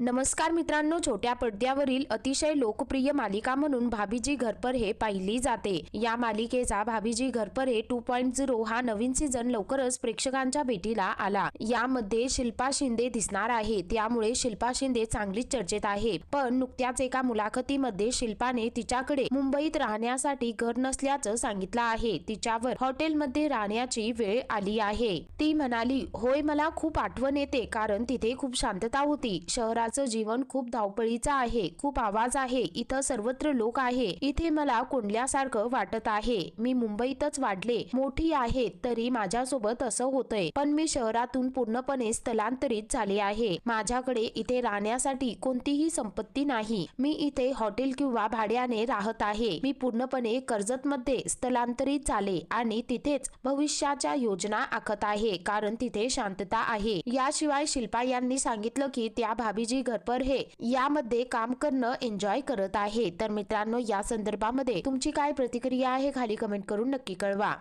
नमस्कार मित्रांनो छोट्या पडद्यावरील अतिशय लोकप्रिय मालिका म्हणून भाभीजी घरपर हे पाहिली जाते. या मालिकेचा भाभीजी घरपर हे टू पॉईंट झिरो हा नवीन सीझन लवकरच प्रेक्षकांच्या भेटीला आला. यामध्ये शिल्पा शिंदे दिसणार आहे. त्यामुळे शिल्पा शिंदे चांगलीच चर्चेत आहे. पण नुकत्याच एका मुलाखतीमध्ये शिल्पाने तिच्याकडे मुंबईत राहण्यासाठी घर नसल्याचं सांगितलं आहे. तिच्यावर हॉटेलमध्ये राहण्याची वेळ आली आहे. ती म्हणाली होय मला खूप आठवण येते कारण तिथे खूप शांतता होती. शहरात शहराचं जीवन खूप धावपळीचं आहे खूप आवाज आहे इथं सर्वत्र लोक आहे इथे मला कोंडल्यासारखं वाटत आहे. मी मुंबईतच वाढले मोठी आहे तरी माझ्यासोबत असं होतंय. पण मी शहरातून पूर्णपणे स्थलांतरित झाले आहे. माझ्याकडे इथे राहण्यासाठी कोणतीही संपत्ती नाही. मी इथे हॉटेल किंवा भाड्याने राहत आहे. मी पूर्णपणे कर्जत मध्ये स्थलांतरित झाले आणि तिथेच भविष्याच्या योजना आखत आहे कारण तिथे शांतता आहे. याशिवाय शिल्पा यांनी सांगितलं की त्या भाभीजी घरपर हे यामध्ये काम करणं एन्जॉय करत आहे. तर मित्रांनो या संदर्भामध्ये तुमची काय प्रतिक्रिया आहे खाली कमेंट करून नक्की कळवा.